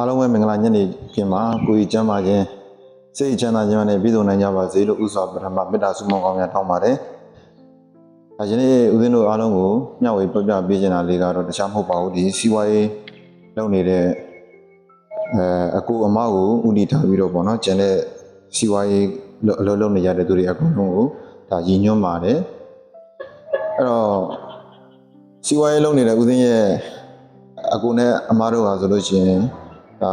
အားလုံးပဲမင်္ဂလာညနေခင်းပါကိုကြီးကျမ်းပါခြင်းစိတ်ချမ်းသာခြင်းနဲ့ပြည်စုံနိုင်ကြပါစေလို့ဥစွာပထမမေတ္တာဆုမွန်ကောင်းများတောင်းပါတယ်။ဒါယနေ့ဦးဇင်းတို့အားလုံးကိုမျှဝေပြပြပေးခြင်းတာလေးကတော့တခြားမဟုတ်ပါဘူးဒီစီဝါရေးလုပ်နေတဲ့အဲအကူအမကိုဥတီထားပြီးတော့ပေါ့နော်ကျန်တဲ့စီဝါရေးအလုပ်လုပ်နေရတဲ့သူတွေအကုန်လုံးကိုဒါရည်ညွှန်းပါတယ်။အဲ့တော့စီဝါရေးလုပ်နေတဲ့ဦးဇင်းရဲ့အကူနဲ့အမတို့ဟာဆိုလို့ရှိရင် ဒါ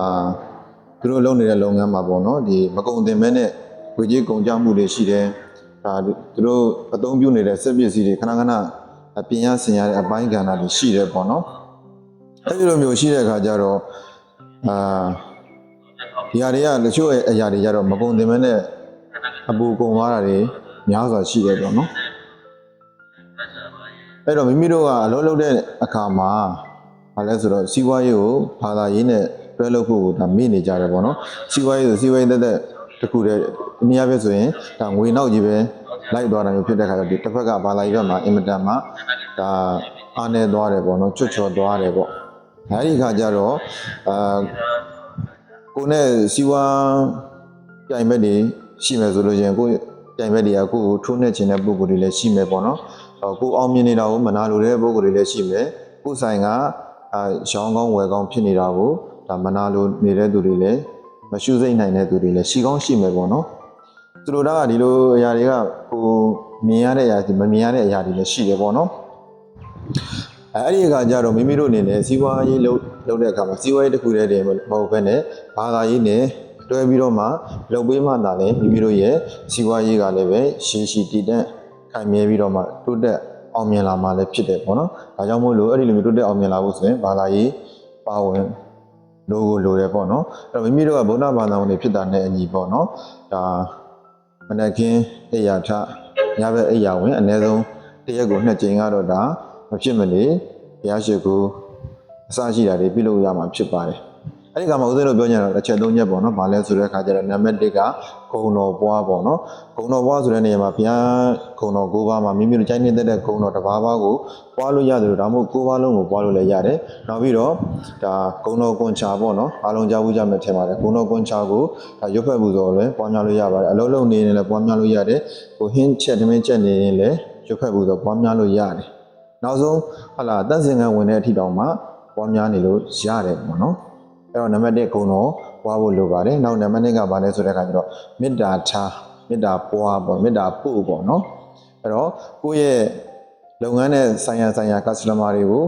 သူတို့လုပ်နေတဲ့လုပ်ငန်းမှာပေါ့နော်ဒီမကုံတင်မဲနဲ့ဝေကြီးကုန်ကြမှုတွေရှိတယ်ဒါသူတို့အသုံးပြုနေတဲ့စက်ပစ္စည်းတွေခဏခဏအပြင်ရဆင်ရတဲ့အပိုင်းကဏ္ဍတွေရှိတယ်ပေါ့နော်အဲဒီလိုမျိုးရှိတဲ့အခါကျတော့အာဒီဟာတွေကတချို့အရာတွေကြတော့မကုံတင်မဲနဲ့အပူကုန်သွားတာတွေများစွာရှိတယ်ပေါ့နော်အဲ့တော့မိမိတို့ကအလုပ်လုပ်တဲ့အခါမှာဘာလဲဆိုတော့စီးပွားရေးကိုဘာသာရေးနဲ့ တွဲလုပ်ဖို့ကိုဒါမေ့နေကြတယ်ပေါ့နော်စီးပွားရေးဆိုစီးပွားရေးတက်တက်တစ်ခုတည်းအနည်းအားဖြင့်ဆိုရင်ဒါငွေနောက်ကြီးပဲလိုက်သွားတာမျိုးဖြစ်တဲ့ခါကျတော့ဒီတစ်ဖက်ကဘာသာရေးဘက်မှာအင်မတန်မှဒါအားနေသွားတယ်ပေါ့နော်ချွတ်ချော်သွားတယ်ပေါ့အဲဒီခါကျတော့အာကိုယ်နဲ့စီးပွားပြိုင်ဘက်တွေရှိမယ်ဆိုလို့ရှိရင်ကိုယ်ပြိုင်ဘက်တွေကကိုယ့်ကိုထိုးနှက်ခြင်းတဲ့ပုံစံတွေလည်းရှိမယ်ပေါ့နော်အော်ကိုယ်အောင်မြင်နေတာကိုမနာလိုတဲ့ပုံစံတွေလည်းရှိမယ်ကိုယ်ဆိုင်ကအာရောင်းကောင်းဝယ်ကောင်းဖြစ်နေတာကို ဒါမနာလိုနေတဲ့သူတွေလည်းမရှုစိတ်နိုင်တဲ့သူတွေလည်းရှိကောင်းရှိမယ်ပေါ့နော်သူတို့ကဒီလိုအရာတွေကကိုယ်မြင်ရတဲ့အရာတွေမမြင်ရတဲ့အရာတွေလည်းရှိတယ်ပေါ့နော်အဲအဲ့ဒီအခါကျတော့မိမိတို့အနေနဲ့စီးပွားရေးလုပ်လုပ်တဲ့အခါမှာစီးပွားရေးတစ်ခုတည်းတည်းမဟုတ်ဘဲနဲ့ဘာသာရေးနဲ့တွဲပြီးတော့မှလုပ်ပေးမှသာလေမိမိတို့ရဲ့စီးပွားရေးကလည်းပဲရှည်ရှည်တည်တံ့ခိုင်မြဲပြီးတော့မှတိုးတက်အောင်မြင်လာမှလည်းဖြစ်တယ်ပေါ့နော်။ဒါကြောင့်မို့လို့အဲ့ဒီလိုမျိုးတိုးတက်အောင်မြင်လာဖို့ဆိုရင်ဘာသာရေးပါဝင် လိုကိုလိုတယ်ပေါ့နော်။အဲ့တော့မိမိတို့ကဗုဒ္ဓဘာသာဝင်တွေဖြစ်တာနဲ့အညီပေါ့နော်။ဒါမနက်ခင်းအိယာထညဘက်အိယာဝင်အနည်းဆုံးတစ်ရက်ကိုနှစ်ကြိမ်ကတော့ဒါမဖြစ်မနေဘုရားရှိခိုးအစရှိတာတွေပြုလုပ်ရမှာဖြစ်ပါတယ်။ အဲ့ဒီကမှာဦးဇင်းတို့ပြောကြတော့တစ်ချက်သုံးချက်ပေါ့နော်။ဘာလဲဆိုတဲ့အခါကျတော့နံပါတ်1ကဂုံတော်ပွားပေါ့နော်။ဂုံတော်ပွားဆိုတဲ့နေရာမှာဘုရားဂုံတော်၉ပါးမှာမိမိတို့ကြိုက်နေတဲ့ဂုံတော်တစ်ပါးပါးကိုပွားလို့ရတယ်လို့ဒါမှမဟုတ်၉ပါးလုံးကိုပွားလို့လည်းရတယ်။နောက်ပြီးတော့ဒါဂုံတော်ကွန်ချာပေါ့နော်။အားလုံးကြားဘူးကြမယ်ထင်ပါတယ်။ဂုံတော်ကွန်ချာကိုဒါရွတ်ဖက်မှုဆိုတော့လည်းပွားများလို့ရပါတယ်။အလုံးလုံးနေရင်လည်းပွားများလို့ရတယ်။ကိုဟင်းချက်တမင်းချက်နေရင်လည်းရွတ်ဖက်မှုဆိုတော့ပွားများလို့ရတယ်။နောက်ဆုံးဟာလာတန့်စင်ခံဝင်တဲ့အထိတောင်မှပွားများနေလို့ရတယ်ပေါ့နော် အဲ့တော့နံပါတ်1ဂုဏ်တော်ပွားဖို့လိုပါတယ်နောက်နံပါတ်2ကဘာလဲဆိုတဲ့အခါကျတော့မေတ္တာထားမေတ္တာပွားပေါ့မေတ္တာပို့ပေါ့နော်အဲ့တော့ကိုယ့်ရဲ့လုပ်ငန်းနဲ့ဆိုင်ရာဆိုင်ရာ customer တွေကို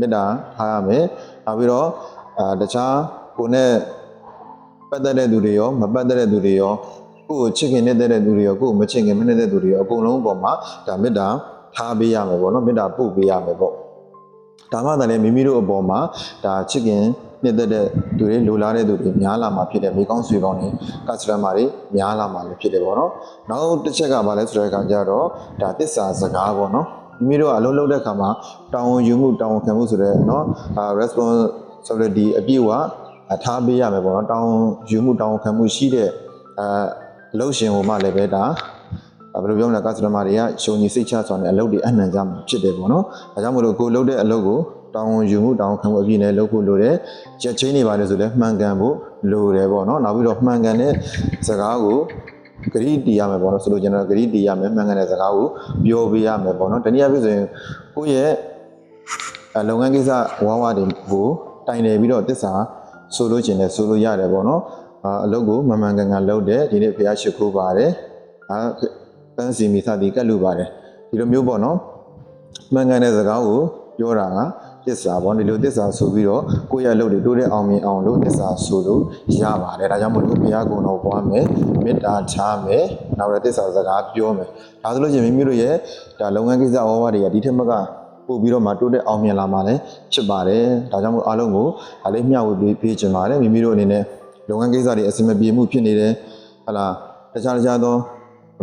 မေတ္တာထားရမယ်နောက်ပြီးတော့အာတခြားကိုယ်နဲ့ပတ်သက်တဲ့သူတွေရောမပတ်သက်တဲ့သူတွေရောကိုယ့်ကိုချစ်ခင်နေတဲ့သူတွေရောကိုယ့်ကိုမချစ်ခင်မနေတဲ့သူတွေရောအကုန်လုံးအပေါ်မှာဒါမေတ္တာထားပေးရမယ်ပေါ့နော်မေတ္တာပို့ပေးရမယ်ပေါ့ဒါမှသာလေမိမိတို့အပေါ်မှာဒါချစ်ခင် နှစ်သက်တဲ့သူတွေလိုလားတဲ့သူတွေများလာမှာဖြစ်တယ်မိကောင်းဆွေကောင်းတွေကစတမာတွေများလာမှာလည်းဖြစ်တယ်ပေါ့နော်နောက်တစ်ချက်ကဘာလဲဆိုတဲ့အခါကျတော့ဒါတစ္ဆာစကားပေါ့နော်မိမိတို့ကအလုံးလုံးတဲ့အခါမှာတောင်းဝန်ယူမှုတောင်းဝန်ခံမှုဆိုတဲ့เนาะအာ responsibility အပြည့်အဝအထားပေးရမယ်ပေါ့နော်တောင်းဝန်ယူမှုတောင်းဝန်ခံမှုရှိတဲ့အာအလုပ်ရှင်ဟိုမှလည်းပဲဒါ ဘယ်လိုပြောမလဲကာစတမာတွေကရှုံကြီးစိတ်ချစွာနဲ့အလုပ်တွေအနှံကြမှာဖြစ်တယ်ပေါ့နော်။ဒါကြောင့်မလို့ကိုလုပ်တဲ့အလုပ်ကို တောင်းဝန်ယူမှုတောင်းခံမှုအပြည့်နဲ့လုပ်ဖို့လိုတယ်။ချက်ချင်းနေပါလေဆိုလဲမှန်ကန်ဖို့လိုတယ်ပေါ့နော်။နောက်ပြီးတော့မှန်ကန်တဲ့စကားကိုဂရိတီရမယ်ပေါ့နော်ဆိုလိုချင်တာဂရိတီရမယ်မှန်ကန်တဲ့စကားကိုပြောပေးရမယ်ပေါ့နော်။တနည်းအားဖြင့်ဆိုရင်ကိုယ့်ရဲ့အလုပ်ငန်းကိစ္စဝါးဝါတွေကိုတိုင်တယ်ပြီးတော့တစ္ဆာဆိုလို့ချင်တယ်ဆိုလို့ရတယ်ပေါ့နော်။အာအလုပ်ကိုမှန်မှန်ကန်ကန်လုပ်တယ်ဒီနေ့ဖះရှိခိုးပါတယ်။အာတန်းစီမိသတိကတ်လို့ပါတယ်ဒီလိုမျိုးပေါ့နော်မှန်ကန်တဲ့စကားကိုပြောတာက တစ္ဆာပေါ့ဒီလိုတစ္ဆာဆိုပြီးတော့ကိုယ့်ရဲ့အလုပ်တွေတိုးတဲ့အောင်မြင်အောင်လို့တစ္ဆာဆိုလို့ရပါတယ်ဒါကြောင့်မို့လို့ဘုရားကုံတော်ပွားမယ်မေတ္တာချမယ်နောက်တော့တစ္ဆာစကားပြောမယ်ဒါဆိုလို့ရှိရင်မိမိတို့ရဲ့ဒါလုပ်ငန်းကိစ္စဝါးဝါးတွေကဒီထက်မကပို့ပြီးတော့မှတိုးတဲ့အောင်မြင်လာမှာလည်းဖြစ်ပါတယ်ဒါကြောင့်မို့အားလုံးကိုဒါလေးမျှဝေပေးပေးချင်ပါတယ်မိမိတို့အနေနဲ့လုပ်ငန်းကိစ္စတွေအဆင်မပြေမှုဖြစ်နေတယ်ဟလာတခြားတခြားသော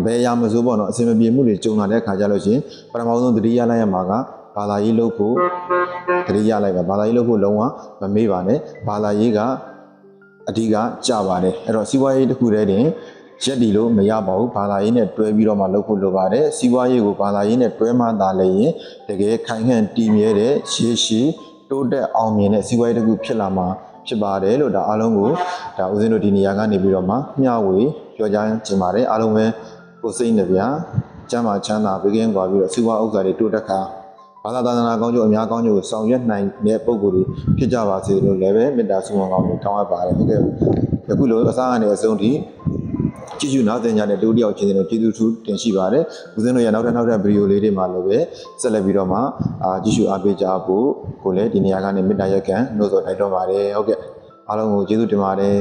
ဘယ်အရာမစိုးပေါ့နော်အစင်မပြေမှုတွေကြုံလာတဲ့ခါကြလို့ရှရင်ပထမဆုံးသတိရလိုက်ရမှာက ဘာသာရေးလုပ်ဖို့သတိရလိုက်ပါဘာသာရေးလုပ်ဖို့လုံးဝမမေ့ပါနဲ့ဘာသာရေးကအဓိကကြပါတယ်အဲ့တော့စီးပွားရေးတစ်ခုတည်းတင်ရက်တီလို့မရပါဘူးဘာသာရေးနဲ့တွဲပြီးတော့မှလုပ်ဖို့လိုပါတယ်စီးပွားရေးကိုဘာသာရေးနဲ့တွဲမှသာလည်းရင်တကယ်ခိုင်ခံ့တည်မြဲတဲ့ရှေးရှည်တိုးတက်အောင်မြင်တဲ့စီးပွားရေးတစ်ခုဖြစ်လာမှာဖြစ်ပါတယ်လို့ဒါအားလုံးကိုဒါဦးဇင်းတို့ဒီနေရာကနေပြီးတော့မှမျှဝေပြောကြားချင်ပါတယ်အားလုံးပဲကိုယ်စိတ်နှပြကျမ်းမာချမ်းသာဘေးကင်းကွာပြီးတော့စီးပွားဥစ္စာတွေတိုးတက်ခါ ဘာသာသာသနာကောင်းကျိုးအများကောင်းကျိုးကိုဆောင်ရွက်နိုင်တဲ့ပုံကိုယ်တွေဖြစ်ကြပါစေလို့လည်းပဲမေတ္တာဆုမွန်ကောင်းကိုတောင်းအပ်ပါတယ်ဟုတ်ကဲ့ယခုလိုအစားအနေအဆုံးထိကြည့်ရှုနားသင်ကြတဲ့တူတယောက်ချင်းတွေကျေးဇူးထူးတင်ရှိပါတယ်ဦးဇင်းတို့ရနောက်ထပ်နောက်ထပ်ဗီဒီယိုလေးတွေမှာလည်းပဲဆက်လက်ပြီးတော့မှအာကြည့်ရှုအားပေးကြဖို့ကိုလည်းဒီနေရာကနေမေတ္တာရက်ခံနှုတ်ဆော်တိုက်တွန်းပါတယ်ဟုတ်ကဲ့အားလုံးကိုကျေးဇူးတင်ပါတယ်